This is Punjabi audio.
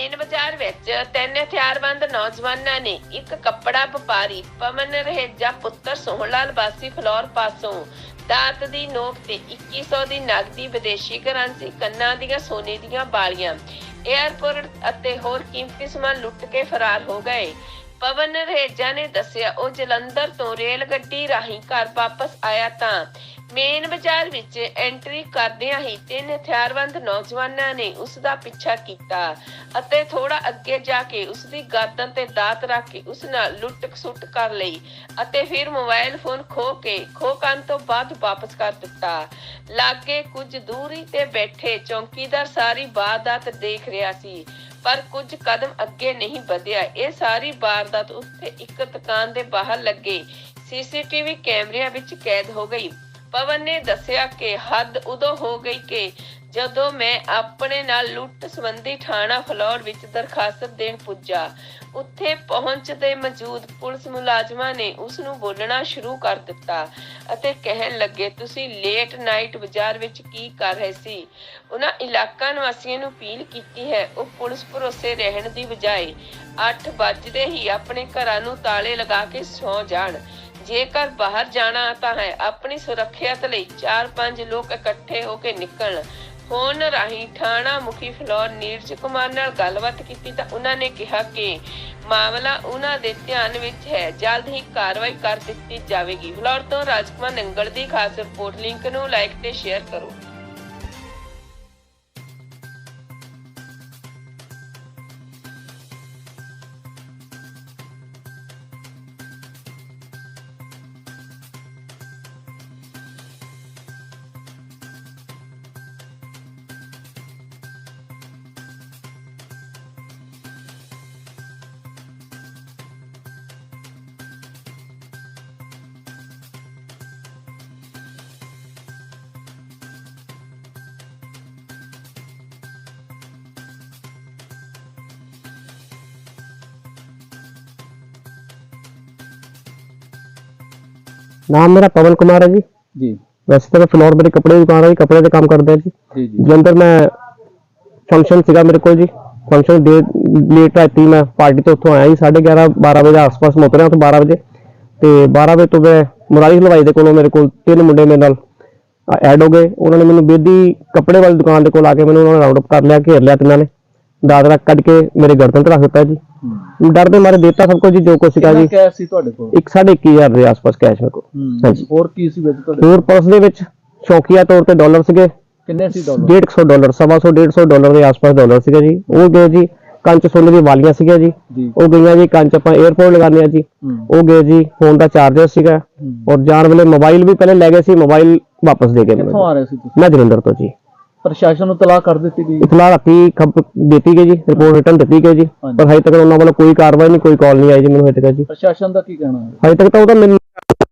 ਮੇਨ ਬਾਜ਼ਾਰ ਵਿੱਚ ਤਿੰਨ ਹਥਿਆਰਬੰਦ ਨੌਜਵਾਨਾਂ ਨੇ ਇੱਕ ਕੱਪੜਾ ਵਪਾਰੀ, ਪਵਨ ਰਹੇਜਾ ਪੁੱਤਰ ਸੋਹਣ ਲਾਲ ਬਾਸੀ ਫਲੋਰ ਪਾਸੋਂ ਦਾਤ ਦੀ ਨੋਕ ਤੇ 2100 ਦੀ ਨਗਦੀ ਵਿਦੇਸ਼ੀ ਕਰੰਸੀ ਕੰਨਾਂ ਦੀਆਂ ਸੋਨੇ ਦੀਆਂ ਬਾਲੀਆਂ। 에ਅਰਪੋਰਟ ਅਤੇ ਹੋਰ ਕੀਮਤੀ ਸਮਾਨ ਲੁੱਟ ਕੇ ਫਰਾਰ ਹੋ ਗਏ। ਪਵਨ ਰਹੇਜਾ ਨੇ ਦੱਸਿਆ, ਉਹ ਜਲੰਧਰ ਤੋਂ ਰੇਲ ਗੱਡੀ ਰਾਹੀਂ ਘਰ ਵਾਪਸ ਆਇਆ ਤਾਂ ਮੇਨ ਬਾਜ਼ਾਰ ਵਿੱਚ ਐਂਟਰੀ ਕਰਦਿਆਂ ਹੀ ਤਿੰਨ ਹਥਿਆਰਬੰਦ ਨੌਜਵਾਨਾਂ ਨੇ ਉਸ ਦਾ ਪਿੱਛਾ ਕੀਤਾ ਅਤੇ ਥੋੜਾ ਅੱਗੇ ਜਾ ਕੇ ਉਸ ਦੀ ਗਰਦਨ ਤੇ ਦਾਤ ਰੱਖ ਕੇ ਉਸ ਨਾਲ ਲੁੱਟ-ਖਸੁੱਟ ਕਰ ਲਈ ਅਤੇ ਫਿਰ ਮੋਬਾਈਲ ਫੋਨ ਖੋ ਕੇ ਖੋ ਕਰਨ ਤੋਂ ਬਾਅਦ ਵਾਪਸ ਕਰ ਦਿੱਤਾ। ਲਾਗੇ ਕੁਝ ਦੂਰੀ ਤੇ ਬੈਠੇ ਚੌਕੀਦਾਰ ਸਾਰੀ ਵਾਰਦਾਤ ਦੇਖ ਰਿਹਾ ਸੀ, ਪਰ ਕੁਝ ਕਦਮ ਅੱਗੇ ਨਹੀਂ ਵਧਿਆ। ਇਹ ਸਾਰੀ ਵਾਰਦਾਤ ਉੱਥੇ ਇੱਕ ਦੁਕਾਨ ਦੇ ਬਾਹਰ ਲੱਗੇ। ਸੀਸੀਟੀਵੀ ਕੈਮਰਿਆਂ ਵਿੱਚ ਕੈਦ ਹੋ ਗਈ। ਪਵਨ ਨੇ ਦੱਸਿਆ ਕਿ ਹੱਦ ਉਦੋਂ ਹੋ ਗਈ ਕਿ ਜਦੋਂ ਮੈਂ ਆਪਣੇ ਨਾਲ ਲੁੱਟ ਸੰਬੰਧੀ ਥਾਣਾ ਫਲੌਰ ਵਿੱਚ ਦਰਖਾਸਤ ਦੇਣ ਪੁੱਜਾ, ਉੱਥੇ ਪਹੁੰਚਦੇ ਮੌਜੂਦ ਪੁਲਿਸ ਮੁਲਾਜ਼ਮਾਂ ਨੇ ਉਸ ਨੂੰ ਬੋਲਣਾ ਸ਼ੁਰੂ ਕਰ ਦਿੱਤਾ ਅਤੇ ਕਹਿਣ ਲੱਗੇ, ਤੁਸੀਂ ਲੇਟ ਨਾਈਟ ਬਾਜ਼ਾਰ ਵਿੱਚ ਕੀ ਕਰ ਰਹੇ ਸੀ? ਉਹਨਾਂ ਇਲਾਕਾ ਨਿਵਾਸੀਆਂ ਨੂੰ ਅਪੀਲ ਕੀਤੀ ਹੈ, ਉਹ ਪੁਲਿਸ ਭਰੋਸੇ ਰਹਿਣ ਦੀ ਬਜਾਏ 8 ਵਜਦੇ ਹੀ ਆਪਣੇ ਘਰਾਂ ਨੂੰ ਤਾਲੇ ਲਗਾ ਕੇ ਸੌ ਜਾਣ। ਜੇਕਰ ਬਾਹਰ ਜਾਣਾ ਤਾਂ ਹੈ, ਆਪਣੀ ਸੁਰੱਖਿਅਤ ਲਈ 4-5 ਲੋਕ ਇਕੱਠੇ ਹੋ ਕੇ ਨਿਕਲਣ। ਫੋਨ ਰਾਹੀਂ ਥਾਣਾ ਮੁਖੀ ਫਲੋਰ ਨੀਰਜ ਕੁਮਾਰ ਨਾਲ ਗੱਲਬਾਤ ਕੀਤੀ ਤਾਂ ਉਹਨਾਂ ਨੇ ਕਿਹਾ ਕਿ ਮਾਮਲਾ ਉਹਨਾਂ ਦੇ ਧਿਆਨ ਵਿੱਚ ਹੈ। ਜਲਦ ਹੀ ਕਾਰਵਾਈ ਕਰ ਦਿੱਤੀ ਜਾਵੇਗੀ। ਫਲੋਰ ਤੋਂ ਰਾਜਕੁਮਾਰ ਨੰਗਲ ਦੀ ਖਾਸ ਰਿਪੋਰਟ, ਲਿੰਕ ਨੂੰ ਲਾਈਕ ਤੇ ਸ਼ੇਅਰ ਕਰੋ। ਨਾਮ ਮੇਰਾ ਪਵਨ ਕੁਮਾਰ ਹੈ ਜੀ। ਜੀ। ਵੈਸੇ ਤਾਂ ਮੈਂ ਫਲੋਰ ਮੇਰੇ ਕੱਪੜੇ ਦੀ ਦੁਕਾਨ ਹੈ ਜੀ ਕੱਪੜੇ ਦੇ ਕੰਮ ਕਰਦਾ ਜੀ। ਜੀ ਜੀ। ਜਲੰਧਰ ਮੈਂ ਫੰਕਸ਼ਨ ਸੀਗਾ ਮੇਰੇ ਕੋਲ ਜੀ। ਫੰਕਸ਼ਨ ਦੇ ਲੇਟ ਰਾਤੀ ਮੈਂ ਪਾਰਟੀ ਤੋਂ ਉੱਥੋਂ ਆਇਆ ਜੀ 11:30 12 ਵਜੇ ਆਸ-ਪਾਸ ਮੁਕਰਿਆ ਉੱਥੋਂ 12 ਵਜੇ। ਤੇ 12 ਵਜੇ ਤੋਂ ਮੈਂ ਮੁਰਾਰੀ ਹਲਵਾਈ ਦੇ ਕੋਲੋਂ ਮੇਰੇ ਕੋਲ ਤਿੰਨ ਮੁੰਡੇ ਮੇਰੇ ਨਾਲ ਐਡ ਹੋ ਗਏ। ਉਹਨਾਂ ਨੇ ਮੈਨੂੰ ਬੇਦੀ ਕੱਪੜੇ ਵਾਲੀ ਦੁਕਾਨ ਦੇ ਕੋਲ ਆ ਕੇ ਮੈਨੂੰ ਉਹਨਾਂ ਨੇ ਰਾਉਂਡ ਅਪ ਕਰ ਲਿਆ ਘੇਰ ਲਿਆ ਤਿੰਨਾਂ ਨੇ। ਦਾਦਰਾ ਕੱਢ ਕੇ ਮੇਰੇ ਗਰਦਨ ਤੇ ਰੱਖ ਦਿੱਤਾ ਜੀ। ਡਰ ਦੇ ਮਾਰੇ ਦਿੱਤਾ ਸਭ ਕੁਝ ਜੀ ਜੋ ਕੁਛ ਸੀਗਾ ਜੀ। ਕੈਸ਼ ਸੀ ਤੁਹਾਡੇ ਕੋਲ? ਇੱਕ ਸਾਢੇ ਹਜ਼ਾਰ ਦੇ ਆਸ-ਪਾਸ ਕੈਸ਼ ਮੇਰੇ ਕੋਲ। ਹੂੰ ਹਾਂਜੀ। ਹੋਰ ਕੀ ਸੀ ਵਿੱਚ ਤੁਹਾਡੇ? ਹੋਰ ਪਰਸ ਦੇ ਵਿੱਚ ਸ਼ੌਕੀਆ ਤੌਰ ਤੇ ਡਾਲਰ ਸੀਗੇ। ਕਿੰਨੇ ਸੀ ਡਾਲਰ 150 ਡਾਲਰ ਸਵਾ ਸੌ 150 ਡਾਲਰ ਦੇ ਆਸ-ਪਾਸ ਡਾਲਰ ਸੀਗੇ ਜੀ। ਉਹ ਗਏ ਜੀ ਕੰਚ ਸੋਨੇ ਦੀ ਵਾਲੀਆਂ ਸੀਗੀਆਂ ਜੀ। ਉਹ ਗਈਆਂ ਜੀ ਕੰਚ ਆਪਾਂ 에어ਪੋਰਟ ਲਗਾਉਂਦੇ ਆ ਜੀ। ਉਹ ਗਏ ਜੀ ਫੋਨ ਦਾ ਚਾਰਜਰ ਸੀਗਾ। ਔਰ ਜਾਣ ਵੇਲੇ ਮੋਬਾਈਲ ਵੀ ਪਹਿਲੇ ਲੈ ਗਏ ਸੀ ਮੋਬਾਈਲ ਵਾਪਸ ਦੇ ਗਏ ਕਿੱਥੋਂ ਮੈਨੂੰ। ਆ ਰਹੇ ਸੀ ਤੁਸੀਂ? ਮੈਂ ਜਲੰਧਰ ਤੋਂ ਜੀ। ਪ੍ਰਸ਼ਾਸਨ ਨੂੰ ਤਲਾਕ ਕਰ ਦਿੱਤੀ ਗਈ ਇਤਲਾ ਰਾਤੀ ਖਬ ਦਿੱਤੀ ਗਈ ਜੀ ਰਿਪੋਰਟ ਰਿਟਰਨ ਦਿੱਤੀ ਗਈ ਜੀ। ਹਾਂਜੀ। ਪਰ ਹਜੇ ਤੱਕ ਉਹਨਾਂ ਵੱਲੋਂ ਕੋਈ ਕਾਰਵਾਈ ਨਹੀਂ ਕੋਈ ਕਾਲ ਨਹੀਂ ਆਈ ਜੀ ਮੈਨੂੰ ਹਜੇ ਤੱਕ ਜੀ। ਪ੍ਰਸ਼ਾਸਨ ਦਾ ਕੀ ਕਹਿਣਾ ਹੈ? ਹਜੇ ਤੱਕ ਤਾਂ ਉਹਦਾ ਮੈਨੂੰ